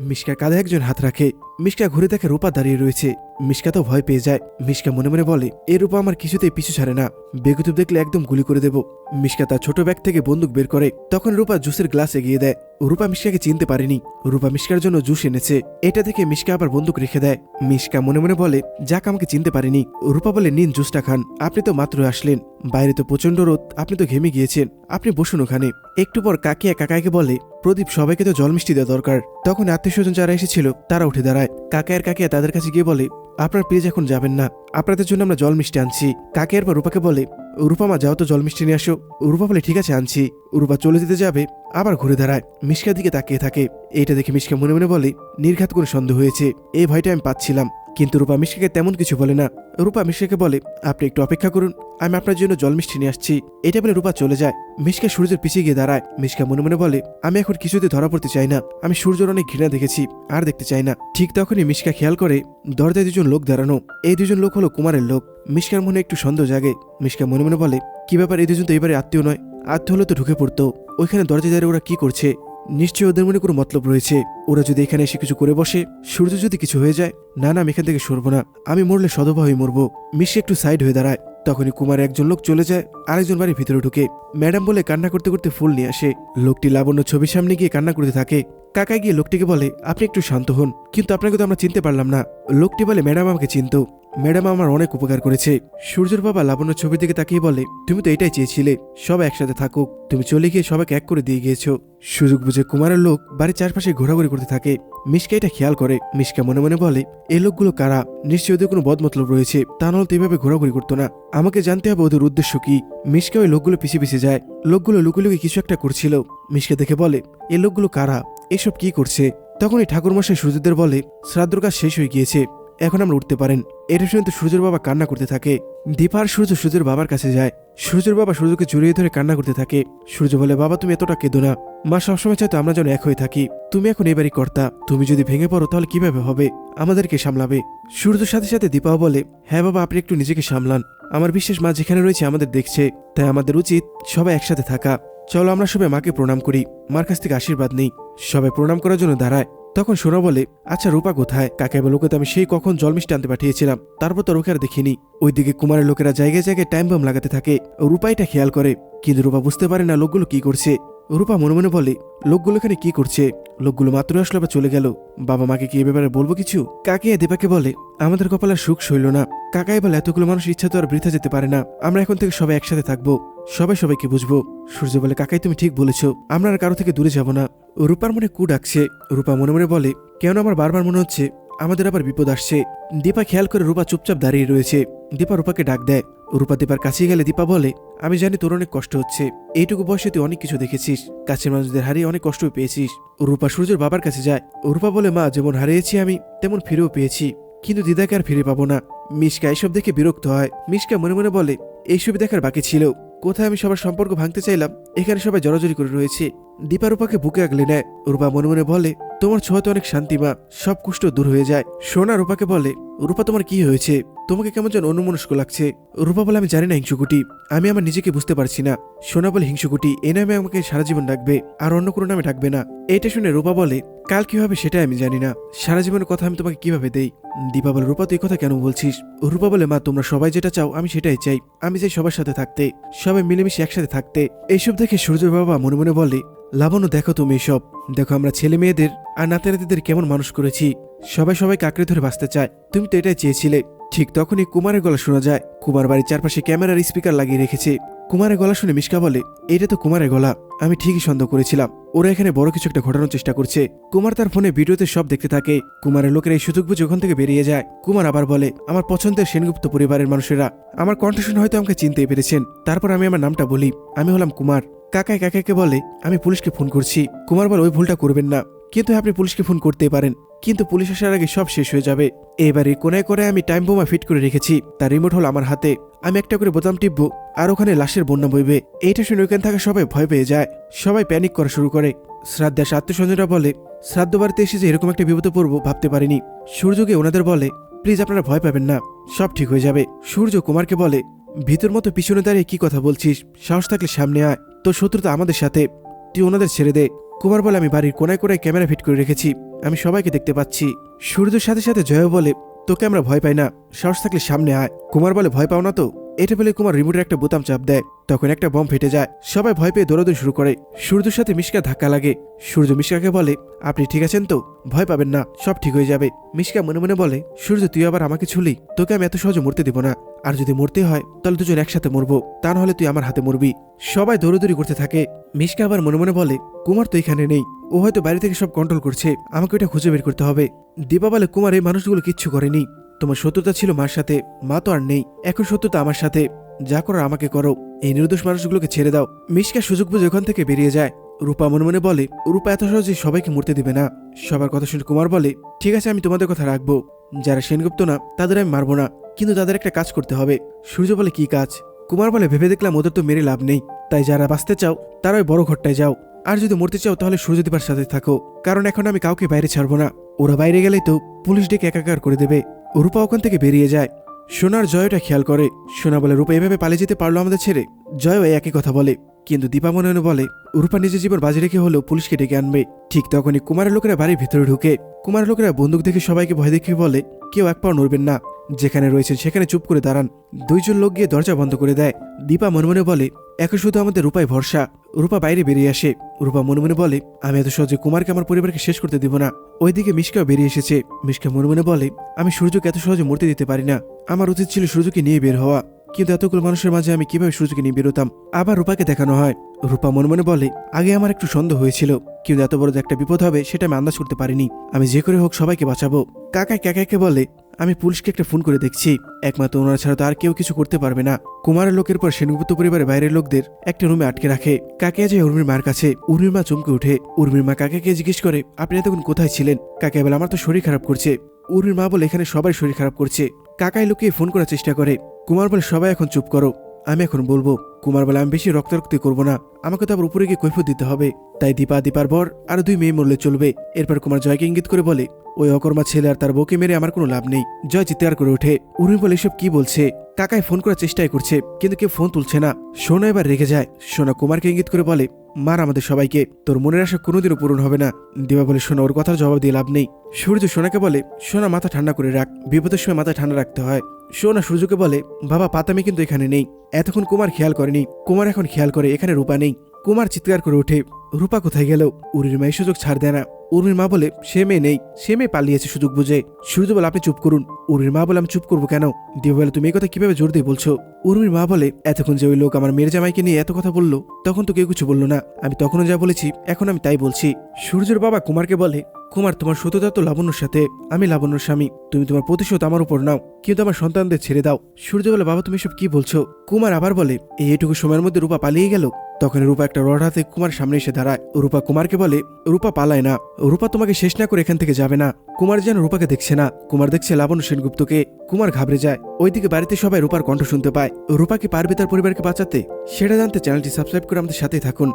মিশকার কাঁধে একজন হাত রাখে। মিশকা ঘুরে দেখে রূপা দাঁড়িয়ে রয়েছে। মিশকা তো ভয় পেয়ে যায়। মিশকা মনে মনে বলে, এ রূপা আমার কিছুতেই পিছু ছাড়ে না। বেকুতুব দেখলে একদম গুলি করে দেব। মিশকা তার ছোট ব্যাগ থেকে বন্দুক বের করে, তখন রূপা জুসের গ্লাস এগিয়ে দেয়। রূপা মিশকাকে চিনতে পারেনি। রূপা মিশকার জন্য জুস এনেছে। এটা দেখে মিশকা আবার বন্দুক রেখে দেয়। মিশকা মনে মনে বলে, যাক, আমাকে চিনতে পারেনি। রূপা বলে, নিন জুসটা খান। আপনি তো মাত্র আসলেন। বাইরে তো প্রচণ্ড রোদ। আপনি তো ঘেমে গিয়েছেন। আপনি বসুন ওখানে। একটু পর কাকিয়া কাকাইকে বলে, প্রদীপ, সবাইকে তো জল মিষ্টি দেওয়া দরকার। তখন আত্মীয় স্বজন যারা এসেছিল, তারা উঠে দাঁড়ায়। কাকায়ের কাকিয়া তাদের কাছে গিয়ে বলে আপনার প্লিজ এখন যাবেন না। আপনাদের জন্য আমরা জল মিষ্টি আনছি। কাকে এরপর রূপাকে বলে, রূপা মা, যাও তো জল মিষ্টি নিয়ে আসো। রূপা বলে, ঠিক আছে, আনছি। রূপা চলে যেতে যাবে, আবার ঘুরে দাঁড়ায়। মিশকার দিকে তাকিয়ে থাকে। এইটা দেখে মিশকা মনে মনে বলে, নির্ঘাত করে সন্দেহ হয়েছে। এই ভয়টা আমি পাচ্ছিলাম। কিন্তু রূপা মিশকাকে তেমন কিছু বলে না। রূপা মিশকাকে বলে, আপনি একটু অপেক্ষা করুন, আমি আপনার জন্য জল মিষ্টি নিয়ে আসছি। এটা বলে রূপা চলে যায়। মিশকা সূর্যের পিছিয়ে গিয়ে দাঁড়ায়। মিশকা মনে মনে বলে, আমি এখন কিছুতে ধরা পড়তে চাই না। আমি সূর্যের অনেক ঘৃণা দেখেছি, আর দেখতে চাই না। ঠিক তখনই মিশকা খেয়াল করে দরজায় দুজন লোক দাঁড়ানো। এই দুজন লোক হলো কুমারের লোক। মিশকার মনে একটু সন্দেহ জাগে। মিশকা মনে মনে বলে, কি ব্যাপার, এই দুজন তো এবারে আত্মীয় নয়। আত্মীয় হলে তো ঢুকে পড়তো। ওইখানে দরজায় দাঁড়িয়ে ওরা কি করছে? নিশ্চয়ই ওদের মনে কোনো মতলব রয়েছে। ওরা যদি এখানে এসে কিছু করে বসে, সূর্য যদি কিছু হয়ে যায়, না না, আমি এখান থেকে সরবো না। আমি মরলে সদবা হয়ে মরবো। মিশে একটু সাইড হয়ে দাঁড়ায়। তখনই কুমার একজন লোক চলে যায়, আরেকজন বাড়ির ভিতরে ঢুকে। ম্যাডাম বলে কান্না করতে করতে ফুল নিয়ে আসে। লোকটি লাবণ্য ছবির সামনে গিয়ে কান্না করতে থাকে। কাকা গিয়ে লোকটিকে বলে, আপনি একটু শান্ত হন। কিন্তু আপনাকে তো আমরা চিনতে পারলাম না। লোকটি বলে, ম্যাডাম আমাকে চিনত। ম্যাডাম আমার অনেক উপকার করেছে। সূর্যের বাবা লাবণ্য ছবির দিকে তাকিয়ে বলে, তুমি তো এটাই চেয়েছিলে সবাই একসাথে থাকুক। তুমি চলে গিয়ে সবাইকে এক করে দিয়ে গিয়েছো। সুযোগ বুঝে কুমারের লোক বাড়ির চারপাশে ঘোরাঘুরি করতে থাকে। মিশকা এটা খেয়াল করে। মিশকা মনে মনে বলে এই লোকগুলো কারা? নিশ্চয়ই ওদের কোনো বদমতলব রয়েছে। তা নাহলে তো এভাবে ঘোরাঘুরি করতো না। আমাকে জানতে হবে ওদের উদ্দেশ্য কি? মিশকা ওই লোকগুলো পিছিয়ে পিছিয়ে যায়। লোকগুলো লুকিয়ে কিছু একটা করছিল। মিশকা দেখে বলে এই লোকগুলো কারা? এসব কি করছে? তখনই ঠাকুরমশাই সূর্যদের বলে, শ্রাদ্ধর কাজ শেষ হয়ে গিয়েছে। এখন আমরা উঠতে পারেন। এটা শুনে তো সূর্যের বাবা কান্না করতে থাকে। দীপা আর সূর্য সূর্যের বাবার কাছে যায়। সূর্যের বাবা সূর্যকে জড়িয়ে ধরে কান্না করতে থাকে। সূর্য বলে, বাবা, তুমি এতটা কেঁদো না। মা সবসময় চাইতো আমরা যেন এক হয়ে থাকি। তুমি এখন এবারই কর্তা। তুমি যদি ভেঙে পড়ো, তাহলে কীভাবে হবে? আমাদেরকে সামলাবে। সূর্যের সাথে সাথে দীপাও বলে হ্যাঁ বাবা, আপনি একটু নিজেকে সামলান। আমার বিশেষ মা যেখানে রয়েছে আমাদের দেখছে। তাই আমাদের উচিত সবাই একসাথে থাকা। চলো আমরা সবাই মাকে প্রণাম করি। মার কাছ থেকে আশীর্বাদ নেই। সবাই প্রণাম করার জন্য দাঁড়ায়। তখন সোনা বলে আচ্ছা রূপা কোথায়? কাকাই বলে ওকে তো আমি সেই কখন জল মিষ্টি আনতে পাঠিয়েছিলাম। তারপর তো ওকে আর দেখিনি। ওইদিকে কুমারের লোকেরা জায়গায় জায়গায় টাইম বাম লাগাতে থাকে। রূপা এটা খেয়াল করে। কিন্তু রূপা বুঝতে পারে না লোকগুলো কি করছে। রূপা মনে মনে বলে, লোকগুলো এখানে কি করছে? লোকগুলো মাত্র আসলো বা চলে গেল। বাবা মাকে কি এ ব্যাপারে বলব কিছু? কাকিয়া দীপাকে বলে, আমাদের কপালে সুখ সইল না। কাকাই বলে, এতগুলো মানুষ ইচ্ছা তো আর বৃথা যেতে পারে না। আমরা এখন থেকে সবাই একসাথে থাকব। সবাই সবাইকে বুঝব। সূর্য বলে, কাকাই, তুমি ঠিক বলেছ। আমরা আর কারও থেকে দূরে যাব না। রূপার মনে কু ডাকছে। রূপা মনে মনে বলে, কেন আমার বারবার মনে হচ্ছে? আমাদের আবার বিপদ আসছে। দীপা খেয়াল করে রূপা চুপচাপ দাঁড়িয়ে রয়েছে। দীপা রূপাকে ডাক দেয়। রূপা দীপার কাছে গেলে দীপা বলে আমি জানি তোর অনেক কষ্ট হচ্ছে। এইটুকু বয়সে তুই অনেক কিছু দেখেছিস। কাছের মানুষদের হারিয়ে অনেক কষ্ট পেয়েছিস। রূপা সূর্যের বাবার কাছে যায়। রূপা বলে, মা, যেমন হারিয়েছি আমি, তেমন ফিরেও পেয়েছি। কিন্তু দিদাকে আর ফিরে পাবো না। মিশকা এসব দেখে বিরক্ত হয়। মিশকা মনে মনে বলে এইসবই দেখার বাকি ছিল। কোথায় আমি সবার সম্পর্ক ভাঙতে চাইলাম, এখানে সবাই জড়াজড়ি করে রয়েছে। দীপা রূপাকে বুকে আগলে নেয়। রূপা মনে মনে বলে, তোমার ছোঁয়াতে অনেক শান্তি মা, সব কুষ্ঠ দূর হয়ে যায়। সোনা রূপাকে বলে, রূপা, তোমার কি হয়েছে? তোমাকে কেমন যেন অন্যমনস্ক লাগছে। রূপা বলে, আমি জানি না, হিংসুকুটি। আমি আমার নিজেকে বুঝতে পারছি না। সোনা বলে, হিংসুকুটি, এ নামে আমাকে সারা জীবন ডাকবে, আর অন্য কোনো নামে ডাকবে না। এটা শুনে রূপা বলে কাল কি হবে সেটা আমি জানি না। সারা জীবনের কথা আমি তোমাকে কীভাবে দেই? দীপা বলে, রূপা, তুই কথা কেন বলছিস? রূপা বলে, মা, তোমরা সবাই যেটা চাও, আমি সেটাই চাই। আমি চাই সবার সাথে থাকতে, সবাই মিলেমিশে একসাথে থাকতে। এইসব দেখে সূর্যের বাবা মনে মনে বলে, লাবণ্য, দেখো তুমি এসব। দেখো আমরা ছেলে মেয়েদের আর নাতি নাতিদের কেমন মানুষ করেছি। সবাই সবাইকে আঁকড়ে ধরে বাঁচতে চায়। তুমি তো এটাই চেয়েছিলে। ঠিক তখনই কুমারের গলা শোনা যায়। কুমার বাড়ির চারপাশে ক্যামেরার স্পিকার লাগিয়ে রেখেছে। কুমারের গলা শুনে মিশকা বলে, এটা তো কুমারের গলা। আমি ঠিকই সন্দেহ করেছিলাম। ওরা এখানে বড় কিছু একটা ঘটানোর চেষ্টা করছে। কুমার তার ফোনে ভিডিওতে সব দেখতে থাকে। কুমারের লোকের এই সুযোগ বুঝে ওখান থেকে বেরিয়ে যায়। কুমার আবার বলে, আমার পছন্দের সেনগুপ্ত পরিবারের মানুষেরা, আমার কণ্ঠশন হয়তো আমাকে চিনতে পেরেছেন। তারপর আমি আমার নামটা বলি। আমি হলাম কুমার। কাকায় কাকাকে বলে, আমি পুলিশকে ফোন করছি। কুমার বলে, ওই ভুলটা করবেন না। কিন্তু আপনি পুলিশকে ফোন করতে পারেন, কিন্তু পুলিশ আসার আগে সব শেষ হয়ে যাবে। এবারে কোনায় কোনায় আমি টাইম বোমা ফিট করে রেখেছি, তার রিমোট হল আমার হাতে। আমি একটা করে বোতাম টিপবো, আর ওখানে লাশের বন্যা বইবে। এইটা শুনে ওখানে থাকা সবাই ভয় পেয়ে যায়। সবাই প্যানিক করা শুরু করে। শ্রাদ্ধা আত্মীয়স্বজনরা বলে, শ্রাদ্ধ বাড়িতে এসে যে এরকম একটা বিপদে পড়ব, ভাবতে পারিনি। সূর্যকে ওনাদের বলে, প্লিজ আপনারা ভয় পাবেন না, সব ঠিক হয়ে যাবে। সূর্য কুমারকে বলে, ভিতর মতো পিছনে দাঁড়িয়ে কি কথা বলছিস? সাহস থাকলে সামনে আয়। তোর শত্রুতা আমাদের সাথে। তুই ওনাদের ছেড়ে দে। কুমার বলে, আমি বাড়ির কোনায় কোনায় ক্যামেরা ফিট করে রেখেছি। আমি সবাইকে দেখতে পাচ্ছি। সূর্যের সাথে সাথে জয় বলে, তোকে আমরা ভয় পাই না। সাহস থাকলে সামনে আয়। কুমার বলে, ভয় পাও না তো? এটা বলে কুমার রিমোটের একটা বোতাম চাপ দেয়। তখন একটা বম ফেটে যায়। সবাই ভয় পেয়ে দৌড়াদৌড়ি শুরু করে। সূর্যের সাথে মিশকা ধাক্কা লাগে। সূর্য মিশকাকে বলে, আপনি ঠিক আছেন তো? ভয় পাবেন না। সব ঠিক হয়ে যাবে। মিশকা মনে মনে বলে, সূর্য, তুই আবার আমাকে ছুলি? তোকে আমি এত সহজে মরতে দিব না। আর যদি মরতে হয়, তাহলে দুজন একসাথে মরবো। তা নাহলে তুই আমার হাতে মরবি। সবাই দৌড়াদৌড়ি করতে থাকে। মিশকা আবার মনে মনে বলে, কুমার তো এখানে নেই। ও হয়তো বাড়ি থেকে সব কন্ট্রোল করছে। আমাকে ওটা খুঁজে বের করতে হবে। দীপা বলে, কুমার, এই মানুষগুলো কিচ্ছু করেনি। তোমার শত্রুতা ছিল মার সাথে, মা তো আর নেই। এখন শত্রুতা আমার সাথে, যা করো আমাকে করো। এই নির্দোষ মানুষগুলোকে ছেড়ে দাও। মিশকা সুযোগ বুঝে ওখান থেকে বেরিয়ে যায়। রূপা মনে মনে বলে, রূপা এত সহজে সবাইকে মরতে দিবে না। সবার কথা শুনে কুমার বলে, ঠিক আছে, আমি তোমাদের কথা রাখব। যারা সেনগুপ্ত না, তাদের আমি মারবো না। কিন্তু তাদের একটা কাজ করতে হবে। সূর্য বলে, কি কাজ? কুমার বলে, ভেবে দেখলাম ওদের তো মেরে লাভ নেই। তাই যারা বাঁচতে চাও, তারা ওই বড় ঘরটায় যাও। আর যদি মরতে চাও, তাহলে সূর্যদীপার সাথে থাকো। কারণ এখন আমি কাউকে বাইরে ছাড়বো না। ওরা বাইরে গেলেই তো পুলিশ ডেকে একাকার করে দেবে। রূপা ওখান থেকে বেরিয়ে যায়। সোনার জয়টা খেয়াল করে। সোনা বলে, রূপা, এভাবে পালিয়ে যেতে পারল আমাদের ছেড়ে? জয়ও একই কথা বলে। কিন্তু দীপা মনে বলে, রূপা নিজের জীবন বাজি রেখে হলেও পুলিশকে ডেকে আনবে। ঠিক তখনই কুমারের লোকেরা বাড়ির ভিতরে ঢুকে। কুমারের লোকেরা বন্দুক দেখে সবাইকে ভয় দেখে বলে, কেউ এক পাও নড়বেন না। যেখানে রয়েছেন সেখানে চুপ করে দাঁড়ান। দুইজন লোক গিয়ে দরজা বন্ধ করে দেয়। দীপা মনে মনে বলে এখন শুধু আমাদের রূপায় ভরসা। রূপা বাইরে বেরিয়ে আসে। রূপা মনে মনে বলে, আমি এত সহজে কুমারকে আমার পরিবারকে শেষ করতে দিব না। ওইদিকে মিশকাও বেরিয়ে এসেছে। মিশকা মনে মনে বলে, আমি সূর্যকে এত সহজে মরতে দিতে পারি না। আমার উচিত ছিল সূর্যকে নিয়ে বের হওয়া। কিন্তু এতগুলো মানুষের মাঝে আমি কীভাবে সূর্যকে নিয়ে বেরোতাম? আবার রূপাকে দেখানো হয়। রূপা মনে মনে বলে, আগে আমার একটু সন্দেহ হয়েছিল। কিন্তু এত বড় যে একটা বিপদ হবে, সেটা আমি আন্দাজ করতে পারিনি। আমি যে করে হোক সবাইকে বাঁচাবো। কাকাই কাকাকে বলে আমি পুলিশকে একটা ফোন করে দেখছি। একমাত্র ওনারা ছাড়া তো আর কেউ কিছু করতে পারবে না। কুমারের লোকের পর সেনগুপ্ত পরিবারের বাইরের লোকদের একটা রুমে আটকে রাখে। কাকে যায় উর্মির মার কাছে, উর্মির মা চমকে উঠে উর্মির মা কাকাকে জিজ্ঞেস করে, আপনি এতক্ষণ কোথায় ছিলেন? কাকে বলে, আমার তো শরীর খারাপ করছে। উর্মির মা বলে, এখানে সবাই শরীর খারাপ করছে। কাকাই লুকিয়ে ফোন করার চেষ্টা করে। কুমার বলে, সবাই এখন চুপ করো, আমি এখন বলব। কুমার বলে, আমি বেশি রক্তারক্তি করব না, আমাকে তো আবার উপরে গিয়ে কৈফত দিতে হবে। তাই দীপা, দীপার বর আর দুই মেয়ে মরলে চলবে। এরপর কুমার জয়কে ইঙ্গিত করে বলে ওই অকর্মা ছেলে আর তার বউকে মেরে আমার কোনো লাভ নেই। জয় চিৎকার করে ওঠে। উর্মি বলে, এসব কি বলছে? কাকায় ফোন করার চেষ্টাই করছে, কিন্তু কেউ ফোন তুলছে না। সোনা এবার রেগে যায়। সোনা কুমারকে ইঙ্গিত করে বলে, মার আমাদের সবাইকে। তোর মনের আশা কোনোদিনও পূরণ হবে না। দিবা বলে, সোনা, ওর কথার জবাব দিয়ে লাভ নেই। সূর্য সোনাকে বলে, সোনা, মাথা ঠান্ডা করে রাখ। বিপদের সময় মাথা ঠান্ডা রাখতে হয়। সোনা সূর্যকে বলে, বাবা, পাতামি কিন্তু এখানে নেই। এতক্ষণ কুমার খেয়াল করেনি। কুমার এখন খেয়াল করে, এখানে রূপা নেই। কুমার চিৎকার করে ওঠে। রূপা কোথায় গেল? উরির মায়ের সুযোগ ছাড় দেয় না। উর্মির মা বলে, সে মেয়ে নেই। সে মেয়ে পালিয়েছে সুযোগ বুঝে। সূর্য বলে আপনি চুপ করুন। উর্মির মা বলে, আমি চুপ করব কেন? দিবা বলে, তুমি এই কথা কীভাবে জোর দিয়ে বলছো? উর্মির মা বলে, এতক্ষণ যে ওই লোক আমার মেয়ের জামাইকে নিয়ে এত কথা বলল, তখন তো কেউ কিছু বলল না। আমি তখনও যা বলেছি, এখন আমি তাই বলছি। সূর্যের বাবা কুমারকে বলে কুমার, তোমার সততা তো লাবণ্যর সাথে আমি লাবণ্যর স্বামী। তুমি তোমার প্রতিশোধ আমার উপর নাও, কিন্তু আমার সন্তানদের ছেড়ে দাও। সূর্য বলে বাবা, তুমি সব কি বলছো? কুমার আবার বলে, এই এইটুকু সময়ের মধ্যে রূপা পালিয়ে গেল? তখন রূপা একটা রড হাতে কুমার সামনে এসে দাঁড়ায়। রূপা কুমারকে বলে, রূপা পালায় না। রূপা তোমাকে শেষ না করে এখান থেকে যাবে না। কুমার যেন রূপাকে দেখছে না। কুমার দেখছে লাবণ্য সেনগুপ্তকে। কুমার ঘাবড়ে যায়। ওইদিকে বাড়িতে সবাই রূপার কণ্ঠ শুনতে পায়। রূপা কি পারবে তার পরিবারকে বাঁচাতে? সেটা জানতে চ্যানেলটি সাবস্ক্রাইব করে আমাদের সাথে থাকুন।